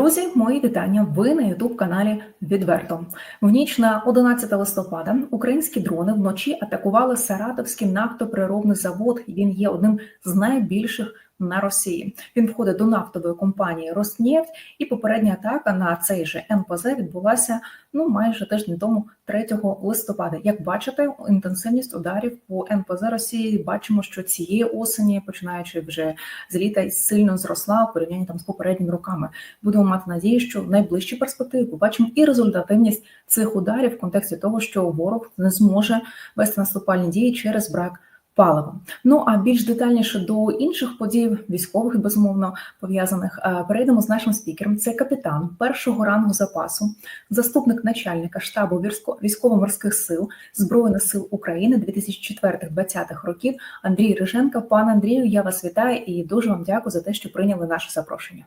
Друзі, мої вітання. Ви на Ютуб каналі Відверто. В ніч на 11 листопада українські дрони вночі атакували Саратовський нафтоприробний завод. Він є одним з найбільших на Росії. Він входить до нафтової компанії Роснефть, і попередня атака на цей же НПЗ відбулася ну майже тиждень тому, 3 листопада. Як бачите, інтенсивність ударів по НПЗ Росії бачимо, що цієї осені, починаючи вже з літа, сильно зросла в порівнянні там з попередніми роками. Будемо мати надію, що в найближчій перспективі побачимо і результативність цих ударів в контексті того, що ворог не зможе вести наступальні дії через брак палива. Ну а більш детальніше до інших подій, військових безумовно пов'язаних, е, перейдемо з нашим спікером. Це капітан першого рангу запасу, заступник начальника штабу військо- військово-морських сил Збройних сил України 2004-2020 років Андрій Риженко. Пане Андрію, я вас вітаю і дуже вам дякую за те, що прийняли наше запрошення.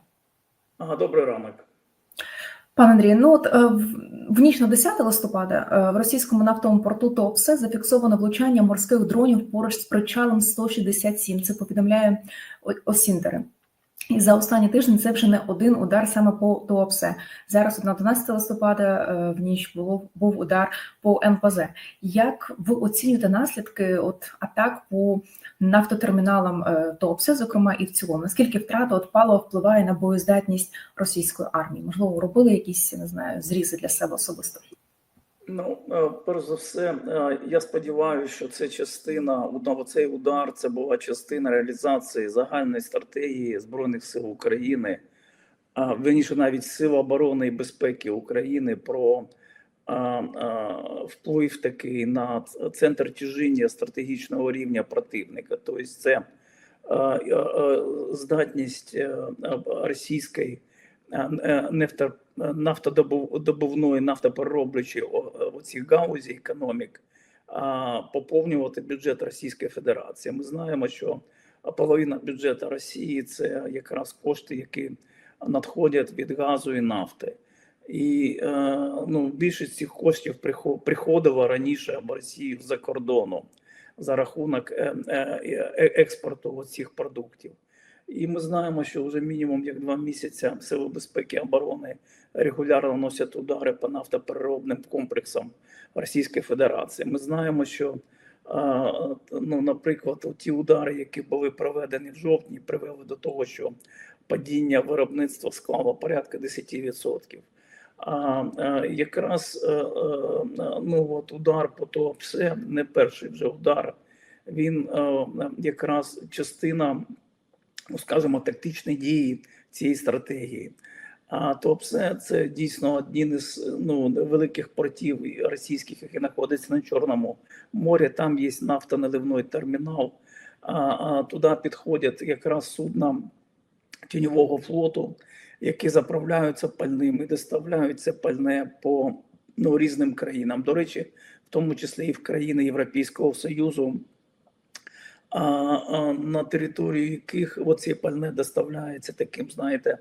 Ага, добрий ранок. Пане Андрій, ну от е, в- в ніч на 10 листопада е, в російському нафтовому порту Топсе зафіксовано влучання морських дронів поруч з причалом 167. Це повідомляє Осіндери. І за останній тиждень це вже не один удар саме по Туапсе. Зараз на 11 листопада е, в ніч було був удар по МПЗ. Як ви оцінюєте наслідки от атак по нафтотерміналам е, Туапсе, зокрема і в цілому? Наскільки втрата от палива впливає на боєздатність російської армії? Можливо, робили якісь не знаю зрізи для себе особисто? Ну, е, перш за все, е, я сподіваюся, що це частина одного цей удар. Це була частина реалізації загальної стратегії збройних сил України, а верніше навіть сил оборони і безпеки України про вплив такий на центр тяжіння стратегічного рівня противника. Тобто, це а, здатність е, російської е, е, нефто, нафтодобувної, нафтоперероблюючої о- оці гаузі економік поповнювати бюджет Російської Федерації. Ми знаємо, що половина бюджету Росії це якраз кошти, які надходять від газу і нафти. І е, ну, більшість цих коштів прихо- приходила раніше в Росію за кордону за рахунок е, е, е, експорту цих продуктів. І ми знаємо, що вже мінімум як два місяці Сили безпеки і оборони регулярно носять удари по нафтопереробним комплексам Російської Федерації. Ми знаємо, що ну, наприклад, ті удари, які були проведені в жовтні, привели до того, що падіння виробництва склало порядка 10%. А, якраз е, е, ну, от удар по то все не перший вже удар. Він е, якраз частина ну, скажімо, тактичні дії цієї стратегії. А то все це дійсно один із ну, великих портів російських, які знаходяться на Чорному морі. Там є нафтоналивний термінал. А, а туди підходять якраз судна тіньового флоту, які заправляються пальним і доставляються пальне по ну, різним країнам. До речі, в тому числі і в країни Європейського Союзу на територію яких оце пальне доставляється таким, знаєте,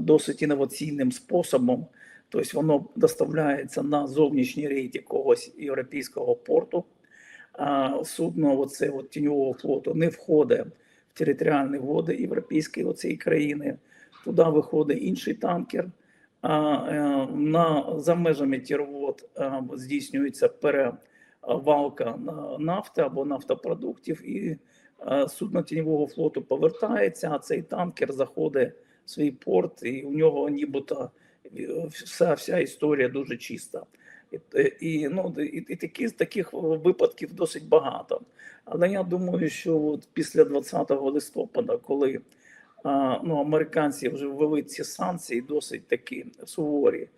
досить інноваційним способом. Тобто воно доставляється на зовнішній рейд якогось європейського порту, а судно оце от тіньового флоту не входить в територіальні води європейської оцієї країни. Туди виходить інший танкер. А е, на за межами тірвод здійснюється на нафти або нафтопродуктів, і е, судно тіньового флоту повертається. А цей танкер заходить в свій порт, і у нього нібито е, вся вся історія дуже чиста. І, і ну і, і такі таких випадків досить багато. Але я думаю, що от після 20 листопада, коли а, ну, американці вже ввели ці санкції досить такі суворі,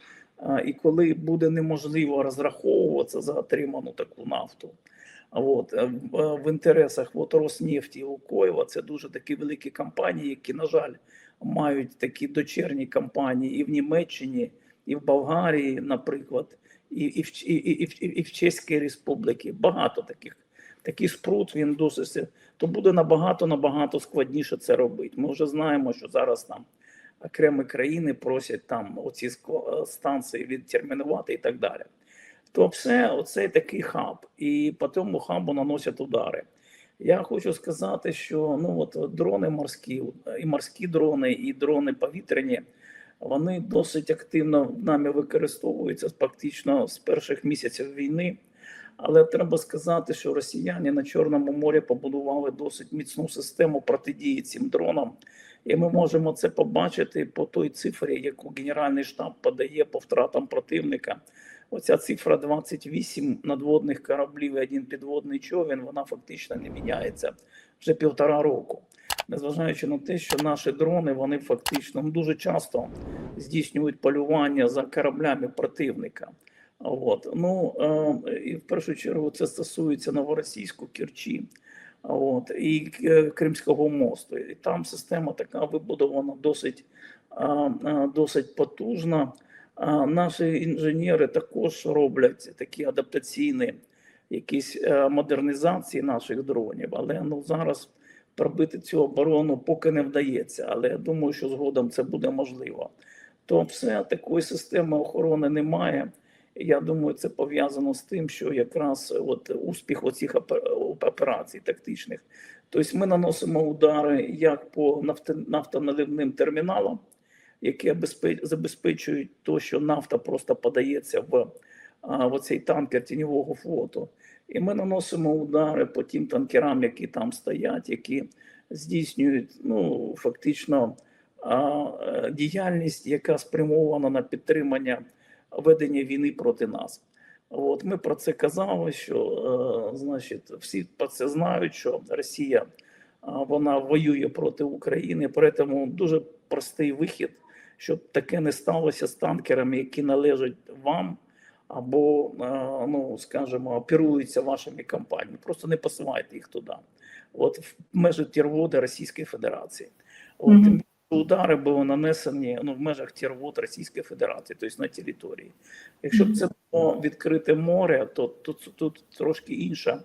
і коли буде неможливо розраховуватися за отриману таку нафту. От е, в, е, інтересах от Роснефті і Лукоєва це дуже такі великі компанії, які, на жаль, мають такі дочерні компанії і в Німеччині, і в Болгарії, наприклад, і, і, в, і, і, в- і в Чеській Республіці. Багато таких. Такий спрут він досить, то буде набагато набагато складніше це робити. Ми вже знаємо, що зараз там окремі країни просять там оці ск- станції відтермінувати і так далі. То все, оцей такий хаб, і по тому хабу наносять удари. Я хочу сказати, що ну от дрони морські, і морські дрони, і дрони повітряні Вони досить активно нами використовуються фактично з перших місяців війни. Але треба сказати, що росіяни на Чорному морі побудували досить міцну систему протидії цим дронам. І ми можемо це побачити по той цифрі, яку Генеральний штаб подає по втратам противника. Оця цифра 28 надводних кораблів і один підводний човен, вона фактично не міняється вже півтора року. Незважаючи на те, що наші дрони вони фактично ну, дуже часто здійснюють полювання за кораблями противника. От. Ну, е, і в першу чергу це стосується новоросійську Керчі от, і е, Кримського мосту. І там система така вибудована досить, досить потужна. Наші інженери також роблять такі адаптаційні якісь е, модернізації наших дронів, але ну зараз пробити цю оборону поки не вдається. Але я думаю, що згодом це буде можливо. То все такої системи охорони немає. Я думаю, це пов'язано з тим, що якраз от успіх оцих операцій тактичних. Тобто ми наносимо удари як по нафтоналивним терміналам, які забезпечують то, що нафта просто подається в, в оцей танкер тіньового флоту. І ми наносимо удари по тим танкерам, які там стоять, які здійснюють ну, фактично е, діяльність, яка спрямована на підтримання ведення війни проти нас. От ми про це казали, що е, значить всі про це знають, що Росія а, вона воює проти України. Тому дуже простий вихід, щоб таке не сталося з танкерами, які належать вам, або е, ну скажімо, оперуються вашими компаніями. Просто не посилайте їх туди. От в межі тірводи Російської Федерації. От Мгм. тим удари були нанесені ну, в межах тірвод Російської Федерації, тобто на території. Якщо б це було відкрите море, то тут, тут трошки інша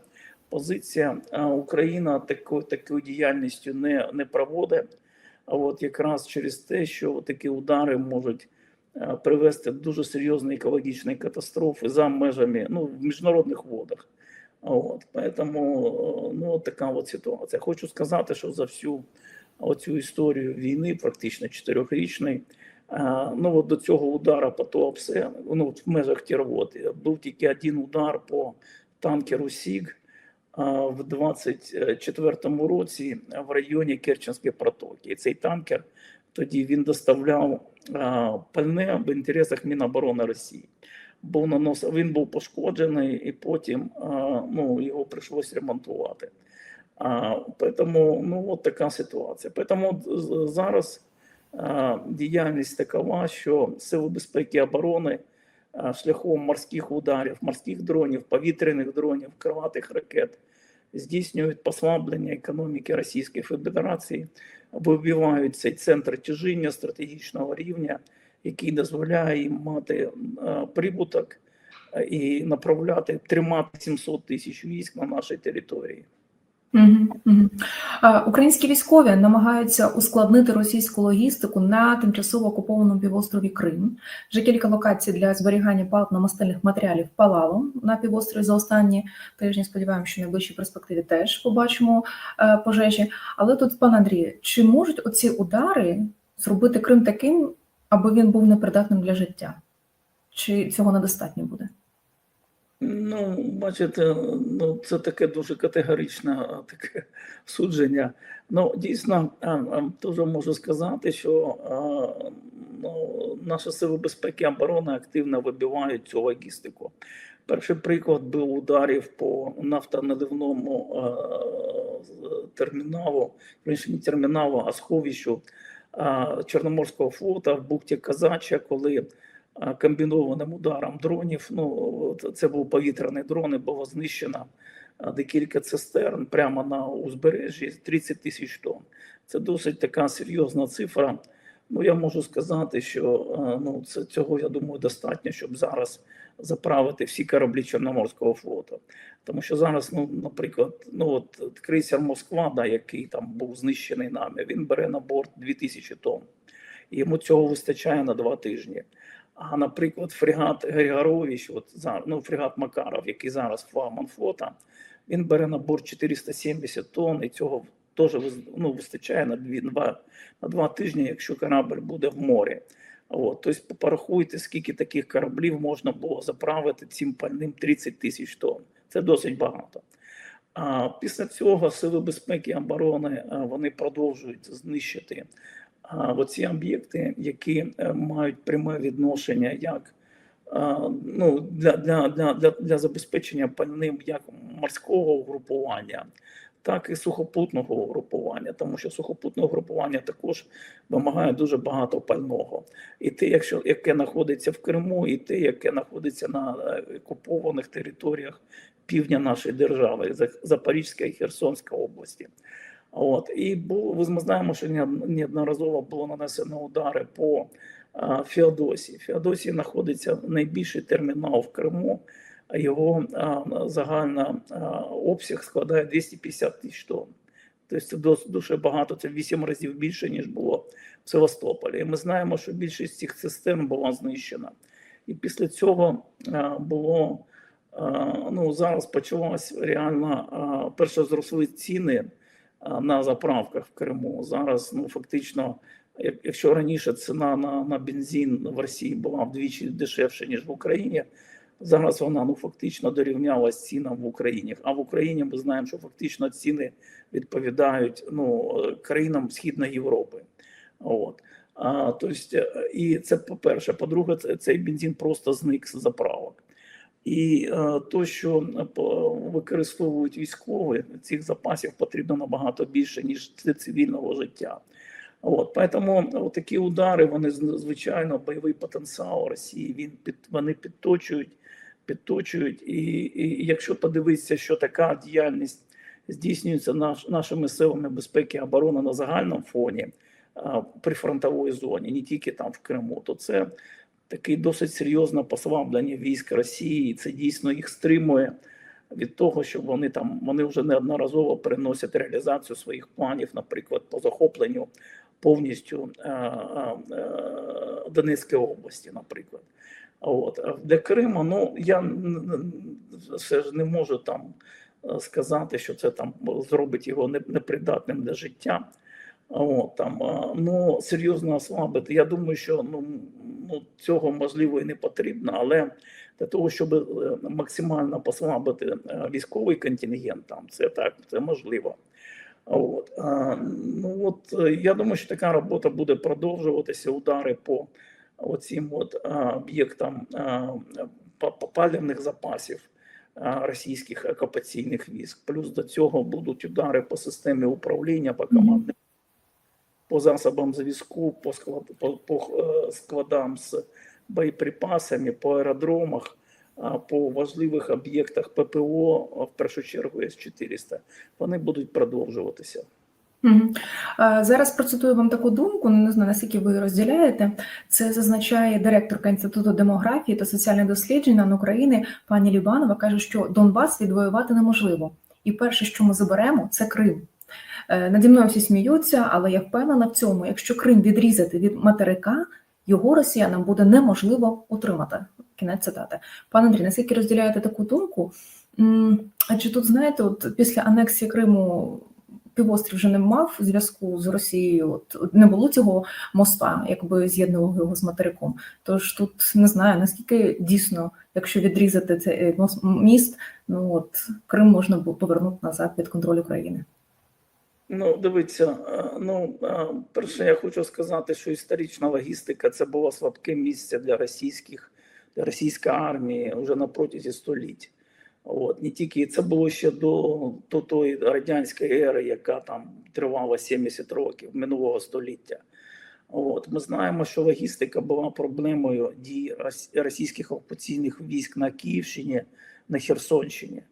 позиція. Україна такою такою діяльністю не, не проводить. А от якраз через те, що такі удари можуть е, привести до дуже серйозної екологічної катастрофи за межами ну, в міжнародних водах. От, поэтому е, ну, така от ситуація. Хочу сказати, що за всю оцю історію війни, практично чотирьохрічної, ну от до цього удара по Туапсе, ну от в межах Тірводи, був тільки один удар по танкеру Сіг в 24-му році в районі Керченської протоки. І цей танкер тоді він доставляв пальне в інтересах Міноборони Росії. Був нанос, він був пошкоджений, і потім ну, його прийшлося ремонтувати. А, Поэтому ну, от така ситуація. Поэтому зараз діяльність такова, що Сили безпеки і оборони шляхом морських ударів, морських дронів, повітряних дронів, крилатих ракет здійснюють послаблення економіки Російської Федерації, вибивають цей центр тяжіння стратегічного рівня, який дозволяє їм мати прибуток і направляти тримати 700 тисяч військ на нашій території. Українські військові намагаються ускладнити російську логістику на тимчасово окупованому півострові Крим. Вже кілька локацій для зберігання паливно-мастильних матеріалів палало на півострові за останні тижні. Сподіваємося, що в найближчій перспективі теж побачимо е, пожежі. Але тут, пан Андрію, чи можуть оці удари зробити Крим таким, аби він був непридатним для життя? Чи цього недостатньо буде? Ну, бачите, ну це таке дуже категоричне таке судження. Ну, дійсно, дуже можу сказати, що ну, наші сили безпеки і оборони активно вибивають цю логістику. Перший приклад був ударів по нафтоналивному терміналу, не терміналу, а сховищу Чорноморського флота в бухті Казача, коли комбінованим ударом дронів. Ну це був повітряний дрон, і було знищено декілька цистерн прямо на узбережжі 30 тисяч тонн. Це досить така серйозна цифра. Ну я можу сказати, що ну це цього я думаю достатньо, щоб зараз заправити всі кораблі Чорноморського флоту. Тому що зараз, ну, наприклад, ну от крейсер Москва, да, який там був знищений нами, він бере на борт 2000 тонн. Йому цього вистачає на два тижні. А, наприклад, фрегат Григорович, от зараз, ну, фрегат Макаров, який зараз флагман флота, він бере на борт 470 тонн, і цього теж ну, вистачає на, дві, два, на два тижні, якщо корабль буде в морі. От, тобто порахуйте, скільки таких кораблів можна було заправити цим пальним 30 тисяч тонн. Це досить багато. А після цього сили безпеки і оборони вони продовжують знищити оці об'єкти, які е, мають пряме відношення як ну, для, для, для, для, забезпечення пальним як морського угрупування, так і сухопутного угрупування, тому що сухопутне угрупування також вимагає дуже багато пального. І те, якщо яке знаходиться в Криму, і те, яке знаходиться на е, окупованих територіях півдня нашої держави, Запорізька і Херсонська області. От і було, ми знаємо, що неод- неодноразово було нанесено удари по а, Феодосії. Феодосії знаходиться найбільший термінал в Криму. Його загальна обсяг складає 250 тисяч тонн. Тобто це дуже багато, це в 8 разів більше, ніж було в Севастополі. І ми знаємо, що більшість цих цистерн була знищена. І після цього було ну зараз почалась реально перше зросли ціни на заправках в Криму. Зараз ну фактично, якщо раніше ціна на, на бензин в Росії була вдвічі дешевше ніж в Україні. Зараз вона ну фактично дорівнялась цінам в Україні. А в Україні ми знаємо, що фактично ціни відповідають ну країнам Східної Європи. От а, тобто, і це по-перше. По-друге, це- цей бензин просто зник з заправок. І е, то, що е, використовують військові, цих запасів потрібно набагато більше, ніж цивільного життя. От, поэтому такі удари, вони звичайно, бойовий потенціал Росії, він під, вони підточують, підточують. І, і якщо подивитися, що така діяльність здійснюється наш, нашими силами безпеки і оборони на загальному фоні а, при фронтовій зоні, не тільки там в Криму, то це таке досить серйозне послаблення військ Росії, і це дійсно їх стримує від того, щоб вони там вони вже неодноразово переносять реалізацію своїх планів, наприклад, по захопленню повністю е, е, е, Донецької області, наприклад. От для Криму, ну я все ж не можу там сказати, що це там зробить його непридатним для життя. От, там, ну, серйозно ослабити. Я думаю, що ну, ну, цього можливо і не потрібно, але для того, щоб е, максимально послабити е, військовий контингент, там це так, це можливо. От, ну, от, е, я думаю, що така робота буде продовжуватися. Удари по оцим от, об'єктам а, па- па- палівних запасів російських окупаційних військ. Плюс до цього будуть удари по системі управління, по командним по засобам зв'язку, по, склад, по, по е, складам з боєприпасами, по аеродромах, по важливих об'єктах ППО, в першу чергу С-400, вони будуть продовжуватися. Е, Зараз процитую вам таку думку, не знаю, наскільки ви розділяєте. Це зазначає директорка Інституту демографії та соціальних досліджень НАН України пані Лібанова, каже, що Донбас відвоювати неможливо. І перше, що ми заберемо, це Крим. Е, Наді мною всі сміються, але я впевнена в цьому. Якщо Крим відрізати від материка, його росіянам буде неможливо утримати. Кінець цитати. Пане Андрій, наскільки розділяєте таку думку? Адже тут, знаєте, от після анексії Криму півострів вже не мав зв'язку з Росією, от, не було цього моста, якби з'єднував його з материком. Тож тут не знаю, наскільки дійсно, якщо відрізати цей міст, ну от Крим можна повернути назад під контроль України. Ну, дивіться, е, ну е, перше, я хочу сказати, що історична логістика це було слабке місце для російських для російської армії вже на протязі століть. От не тільки це було ще до, до тої радянської ери, яка там тривала 70 років минулого століття. От ми знаємо, що логістика була проблемою дій російських окупаційних військ на Київщині, на Херсонщині.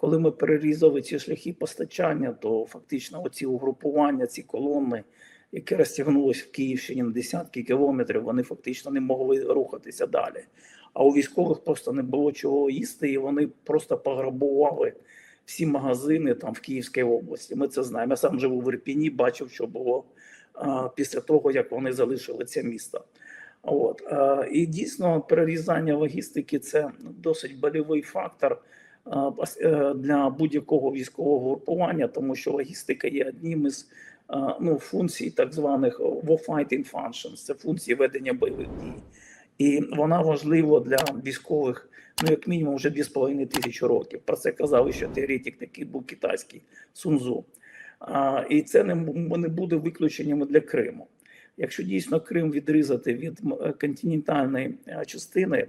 Коли ми перерізали ці шляхи постачання, то фактично оці угрупування, ці колони, які розтягнулися в Київщині на десятки кілометрів, вони фактично не могли рухатися далі. А у військових просто не було чого їсти, і вони просто пограбували всі магазини там в Київській області. Ми це знаємо. Я сам живу в Ірпіні, бачив, що було а, після того, як вони залишили це місто. От а, і дійсно перерізання логістики це досить болівий фактор для будь-якого військового групування, тому що логістика є одним із ну, функцій так званих warfighting functions, це функції ведення бойових дій. І вона важлива для військових, ну як мінімум, вже 2,5 тисячі років. Про це казав ще теоретик, такий був китайський Сунзу. І це не, не буде виключенням для Криму. Якщо дійсно Крим відрізати від е, континентальної е, частини,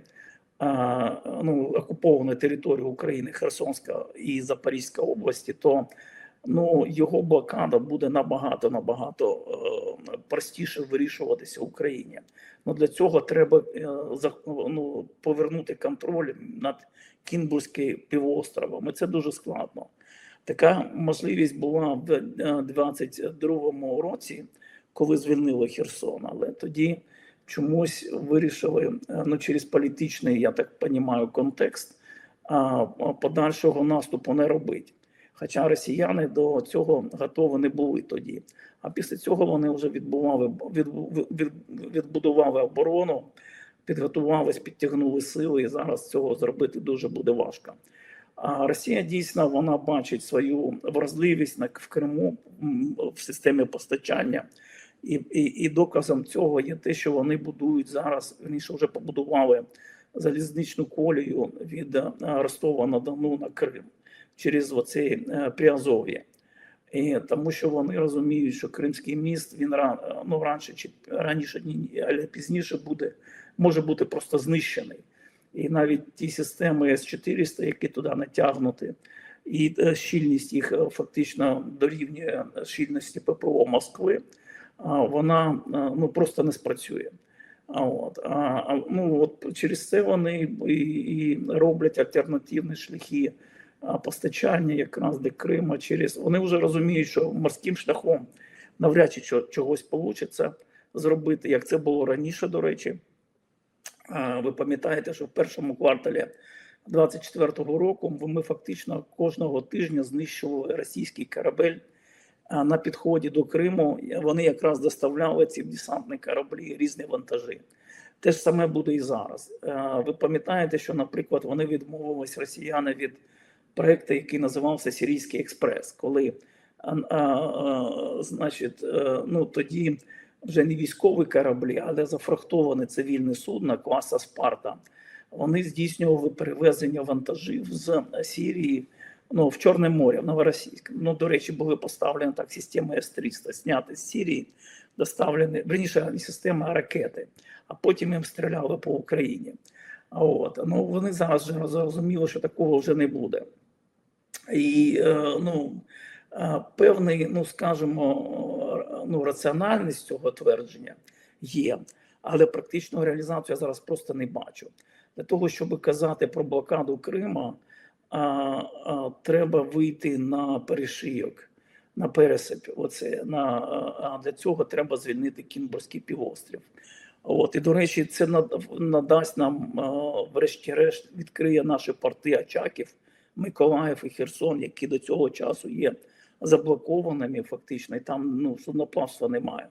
ну, окупованої території України, Херсонська і Запорізька області, то ну, його блокада буде набагато набагато е, простіше вирішуватися в Україні. Ну, для цього треба е, ну, повернути контроль над Кінбурзьким півостровом. І це дуже складно. Така можливість була в е, 22-му році, коли звільнили Херсон, але тоді чомусь вирішили е, ну, через політичний, я так розумію, контекст подальшого наступу не робити. Хоча росіяни до цього готові не були тоді. А після цього вони вже відбували, від, від, відбудували оборону, підготувались, підтягнули сили, і зараз цього зробити дуже буде важко. А Росія дійсно вона бачить свою вразливість в Криму в системі постачання, і, і, і доказом цього є те, що вони будують зараз. Верніше вже побудували залізничну колію від е, Ростова на Дону на Крим через оцей е, Приазов'я. І тому що вони розуміють, що Кримський міст він ра- ну, раніше чи раніше, ні, але пізніше буде може бути просто знищений. І навіть ті системи С-400, які туди натягнуті, і е, щільність їх е, фактично дорівнює щільності ППО Москви, вона ну просто не спрацює. От а, ну от через це вони і, і роблять альтернативні шляхи постачання якраз до Крима. Через вони вже розуміють, що морським шляхом навряд чи чогось вийде зробити, як це було раніше, до речі. Ви пам'ятаєте, що в першому кварталі 24-го року ми фактично кожного тижня знищували російський корабель на підході до Криму. Вони якраз доставляли ці десантні кораблі різні вантажі. Те ж саме буде і зараз. Ви пам'ятаєте, що, наприклад, вони відмовились росіяни від проекту, який називався Сирійський експрес, коли значить, е, ну тоді вже не військові кораблі, але зафрахтовані цивільні судна класа Спарта. Вони здійснювали перевезення вантажів з Сірії ну, в Чорне море, в Новоросійськ. Ну, до речі, були поставлені так системи С-300, зняті з Сірії, доставлені, верніше, система, а ракети, а потім їм стріляли по Україні. От. Ну, вони зараз вже зрозуміли, що такого вже не буде. І е, ну, е, певний, ну скажімо, ну, раціональність цього твердження є, але практичну реалізацію я зараз просто не бачу. Для того, щоб казати про блокаду Крима, а, а, треба вийти на перешийок, на пересип. Оце, на, а для цього треба звільнити Кінбурзький півострів. От, і, до речі, це над- надасть нам, врешті-решт, відкриє наші порти Очаків, Миколаїв і Херсон, які до цього часу є заблокованими, фактично, і там ну, судноплавства немає.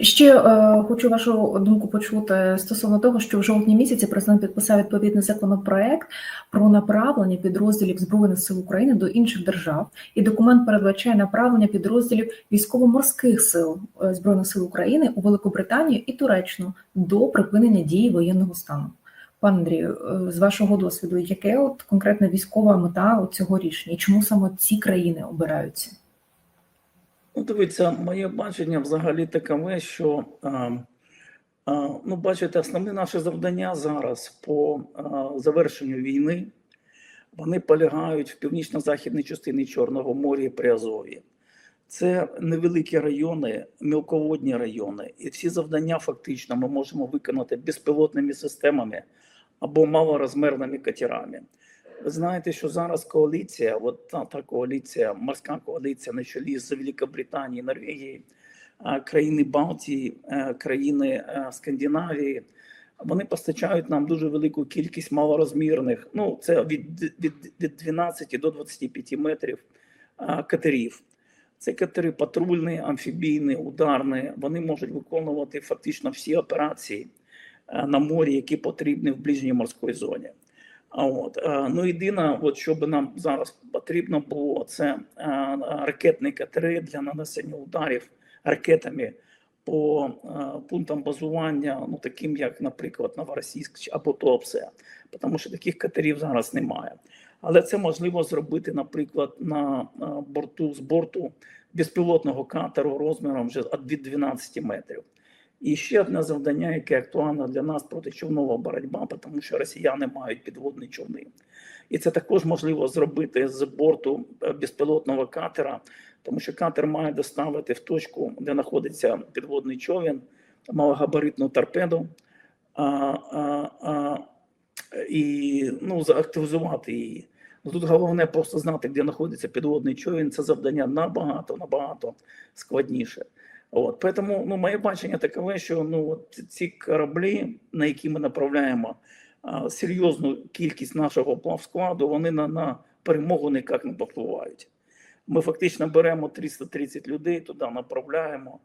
Ще е, хочу вашу думку почути стосовно того, що в жовтні місяці президент підписав відповідний законопроект про направлення підрозділів збройних сил України до інших держав, і документ передбачає направлення підрозділів військово-морських сил е, збройних сил України у Великобританію і Туреччину до припинення дії воєнного стану. Пане Андрію, е, з вашого досвіду, яке от конкретна військова мета от цього рішення, чому саме ці країни обираються? Ну, дивіться, моє бачення взагалі такове, що а, а, ну, бачите, основне наше завдання зараз по а, завершенню війни вони полягають в північно-західній частині Чорного моря і Приазов'ї. Це невеликі райони, мілководні райони, і всі завдання фактично ми можемо виконати безпілотними системами або малорозмірними катерами. Ви знаєте, що зараз коаліція, от та, та коаліція, морська коаліція на чолі з Великобританії, Норвегії, країни Балтії, е, країни е, Скандинавії, вони постачають нам дуже велику кількість малорозмірних, ну це від, від, від 12 до 25 метрів катерів. Це катери патрульні, амфібійні, ударні. Вони можуть виконувати фактично всі операції е, на морі, які потрібні в ближній морській зоні. От е, ну єдине, от що би нам зараз потрібно було, це е, ракетні катери для нанесення ударів ракетами по е, пунктам базування, ну таким як, наприклад, Новоросійськ або Туапсе, тому що таких катерів зараз немає. Але це можливо зробити, наприклад, на борту з борту безпілотного катеру розміром вже від 12 метрів. І ще одне завдання, яке актуальне для нас протичовнова боротьба, тому що росіяни мають підводні човни. І це також можливо зробити з борту е, безпілотного катера, тому що катер має доставити в точку, де знаходиться підводний човен, малогабаритну торпеду а, а, а, і ну, заактивізувати її. Ну, Тут головне просто знати, де знаходиться підводний човен. Це завдання набагато набагато складніше. От тому ну, моє бачення такове, що ну от ці кораблі, на які ми направляємо а, серйозну кількість нашого плавскладу, вони на, на перемогу ніяк не попливають. Ми фактично беремо 330 людей, туди направляємо.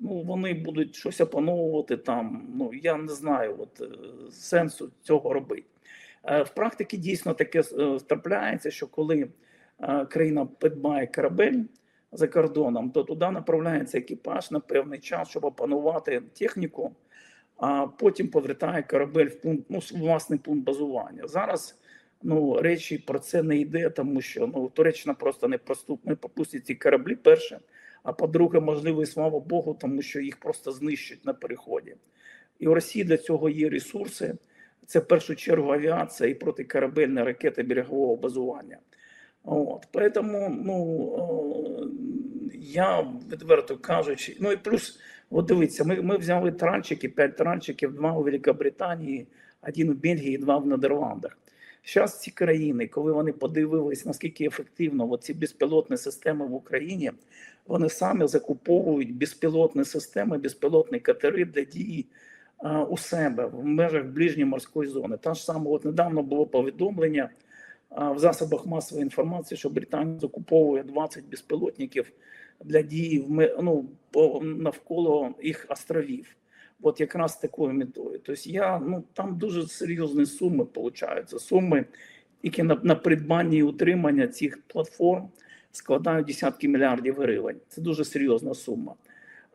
Ну, вони будуть щось опановувати там. Ну я не знаю, от е, сенсу цього робити. Е, В практиці дійсно таке е, трапляється, що коли країна придбає корабель за кордоном, то туди направляється екіпаж на певний час, щоб опанувати техніку, а потім повертає корабель в пункт, ну, власний пункт базування. Зараз ну, речі про це не йде, тому що ну, Туреччина просто не не пропустить ці кораблі перше. А по-друге, можливо, і слава Богу, тому що їх просто знищать на переході. І у Росії для цього є ресурси. Це в першу чергу авіація і протикорабельні ракети берегового базування. От, Поэтому, ну, я відверто кажучи, ну і плюс, от дивіться, ми, ми взяли тральчики, п'ять тральчиків, два у Великобританії, один у Бельгії, два в Нідерландах. Зараз ці країни, коли вони подивились, наскільки ефективно ці безпілотні системи в Україні, вони самі закуповують безпілотні системи, безпілотні катери для дії а, у себе в межах ближньої морської зони. Та ж саме, от недавно було повідомлення в засобах масової інформації, що Британія закуповує 20 безпілотників для дії в ну, навколо їх островів. От якраз такою метою. Тобто я ну там дуже серйозні суми получаються. Суми, які на, на придбання і утримання цих платформ складають десятки мільярдів гривень. Це дуже серйозна сума.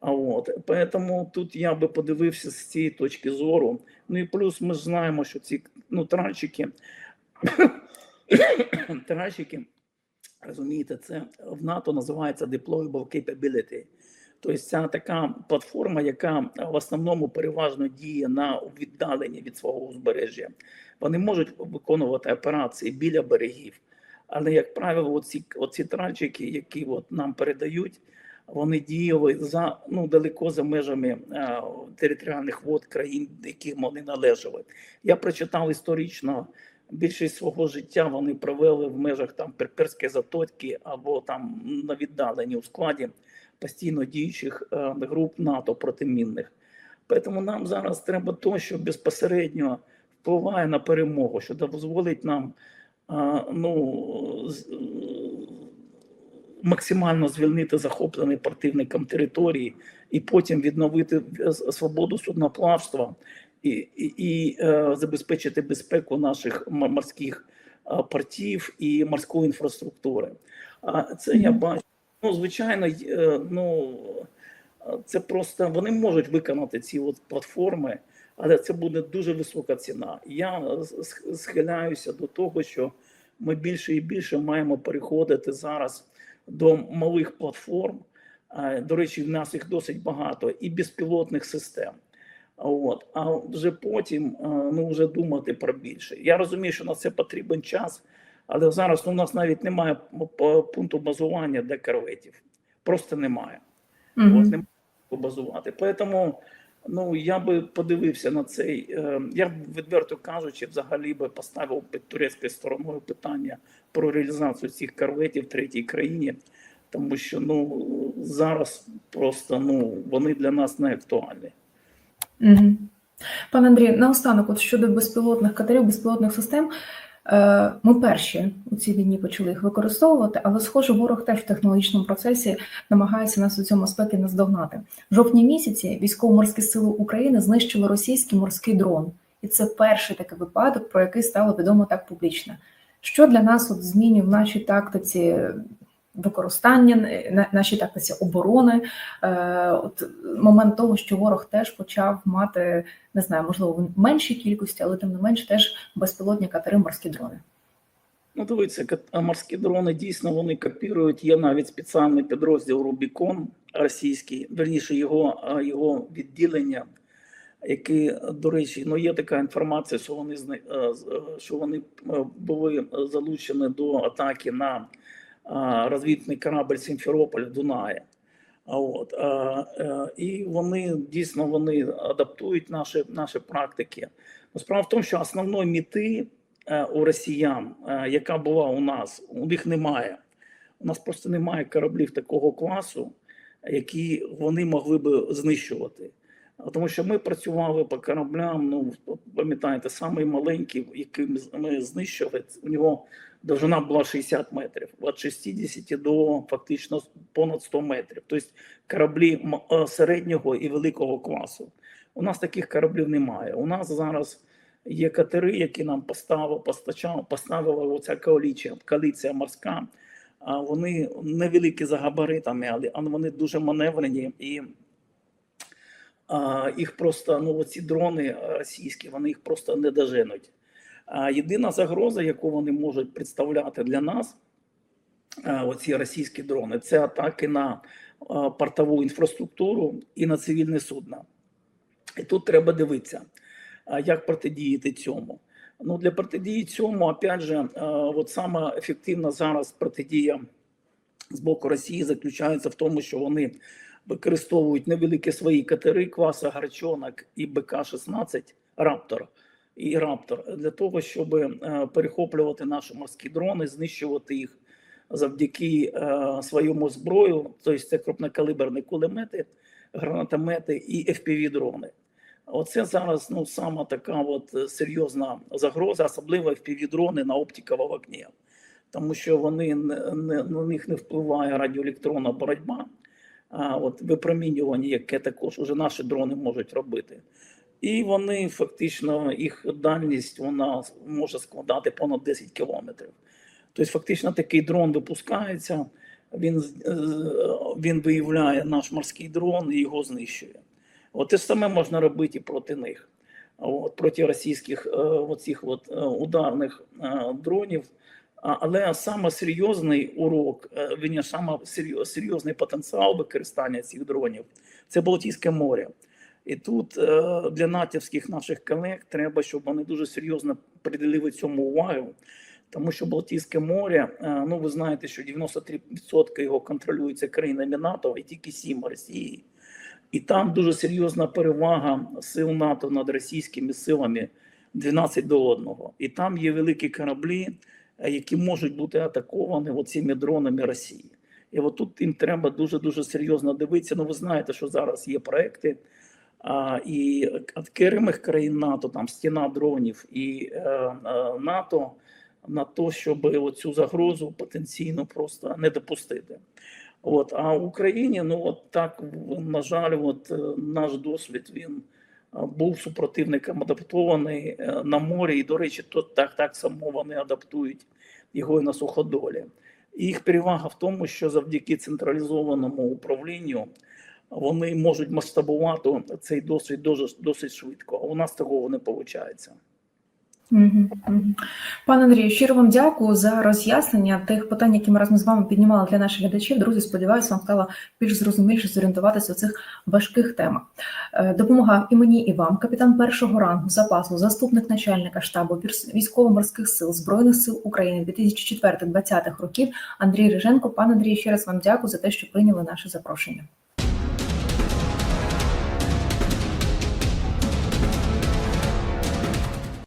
А от поэтому тут я би подивився з цієї точки зору. Ну і плюс ми ж знаємо, що ці ну тральчики, тральчики, розумієте, це в НАТО називається deployable capability. Тобто це така платформа, яка в основному переважно діє на віддаленні від свого узбережжя. Вони можуть виконувати операції біля берегів, але, як правило, оці, оці тральчики, які от нам передають, вони діяли за ну далеко за межами е, територіальних вод країн, яким вони належали. Я прочитав історично. Більшість свого життя вони провели в межах там Перперської затоки або там на віддаленні у складі постійно діючих е, груп НАТО протимінних. Тому нам зараз треба то, що безпосередньо впливає на перемогу, що дозволить нам е, ну, е, максимально звільнити захоплені противником території і потім відновити свободу судноплавства і, і, і е, забезпечити безпеку наших морських е, портів і морської інфраструктури. А це я бачу. Ну, звичайно, е, ну це просто вони можуть виконати ці от платформи, але це буде дуже висока ціна. Я схиляюся до того, що ми більше і більше маємо переходити зараз до малих платформ. До речі, в нас їх досить багато, і безпілотних систем. От, а вже потім е, ну вже думати про більше. Я розумію, що на це потрібен час, але зараз у нас навіть немає пункту базування для корветів. Просто немає. Мгм. От немає базувати. Тому ну я би подивився на цей. е, Я б відверто кажучи, взагалі би поставив під турецькою стороною питання про реалізацію цих корветів в третій країні, тому що ну зараз просто ну вони для нас не актуальні. Пане Андрій, наостанок, от щодо безпілотних катерів, безпілотних систем, е, ми перші у цій війні почали їх використовувати, але, схоже, ворог теж в технологічному процесі намагається нас у цьому аспекті наздогнати. В жовтні місяці військово-морські сили України знищили російський морський дрон, і це перший такий випадок, про який стало відомо так публічно. Що для нас от змінює в нашій тактиці використання, на- нашій тактиці оборони? Е, От момент того, що ворог теж почав мати, не знаю, можливо, в меншій кількості, але тим не менш теж безпілотні катери, морські дрони. Ну, дивіться, морські дрони дійсно вони копірують. Є навіть спеціальний підрозділ Рубікон російський, верніше його, його відділення, які, до речі, ну є така інформація, що вони е, е, що вони е, були залучені до атаки на розвідний корабль Сімферополь в Дунаї. А От, е, і вони дійсно вони адаптують наші, наші практики. Ну, Справа в тому, що основної мети е, у росіян, е, яка була у нас, у них немає. У нас просто немає кораблів такого класу, які вони могли би знищувати. Тому що ми працювали по кораблям, ну пам'ятаєте, самий маленький, який ми знищили, у нього довжина була 60 метрів, від 60 до фактично понад 100 метрів. Тобто кораблі е, середнього і великого класу. У нас таких кораблів немає. У нас зараз є катери, які нам постачала, поставила оця коаліція, коаліція морська. Вони невеликі за габаритами, але вони дуже маневрені і їх просто ну оці дрони російські, вони їх просто не доженуть. Єдина загроза, яку вони можуть представляти для нас, а, оці російські дрони, це атаки на а, портову інфраструктуру і на цивільне судно. І тут треба дивитися, як протидіяти цьому. Ну, для протидії цьому, опять же, от сама ефективна зараз протидія з боку Росії заключається в тому, що вони використовують невеликі свої катери класу Гарчонок і БК-16 Раптор і Раптор для того, щоб е, перехоплювати наші морські дрони, знищувати їх завдяки е, своєму зброю, тобто це крупнокалиберні кулемети, гранатомети і FPV дрони. Оце зараз ну сама така от е, серйозна загроза, особливо FPV дрони на оптиковому вогні, тому що вони не на них не впливає радіоелектронна боротьба, а от випромінювання, яке також уже наші дрони можуть робити. І вони фактично їх дальність вона може складати понад 10 кілометрів. Тобто, фактично, такий дрон випускається, він, е, він виявляє наш морський дрон і його знищує. От те ж саме можна робити і проти них. От, проти російських е, оцих от, е, ударних дронів. Але саме серйозний урок, він саме серйозний потенціал використання цих дронів це Балтійське море. І тут е, для натівських наших колег треба, щоб вони дуже серйозно приділили цьому увагу, тому що Балтійське море, е, ну ви знаєте, що 93% його контролюється країнами НАТО, і тільки 7 Росії. І там дуже серйозна перевага сил НАТО над російськими силами 12 до 1. І там є великі кораблі, е, які можуть бути атаковані оціми дронами Росії. І от тут їм треба дуже дуже серйозно дивитися. Ну, ви знаєте, що зараз є проекти. А, і від керемих країн НАТО, там стіна дронів і е, е, НАТО на те, щоб оцю загрозу потенційно просто не допустити. От, а в Україні, ну от так, на жаль, от, е, наш досвід він був супротивником адаптований на морі, і, до речі, то так, так само вони адаптують його і на суходолі. Їх перевага в тому, що завдяки централізованому управлінню вони можуть масштабувати цей досвід дуже досить швидко. А у нас такого не виходить. Пане Андрію, щиро вам дякую за роз'яснення тих питань, які ми разом з вами піднімали для наших глядачів. Друзі, сподіваюся, вам стало більш зрозуміліше зорієнтуватися у цих важких темах. Е, Допомагав і мені, і вам, капітан першого рангу запасу, заступник начальника штабу військово-морських сил Збройних сил України 2004-2020 років Андрій Риженко. Пане Андрію, ще раз вам дякую за те, що прийняли наше запрошення.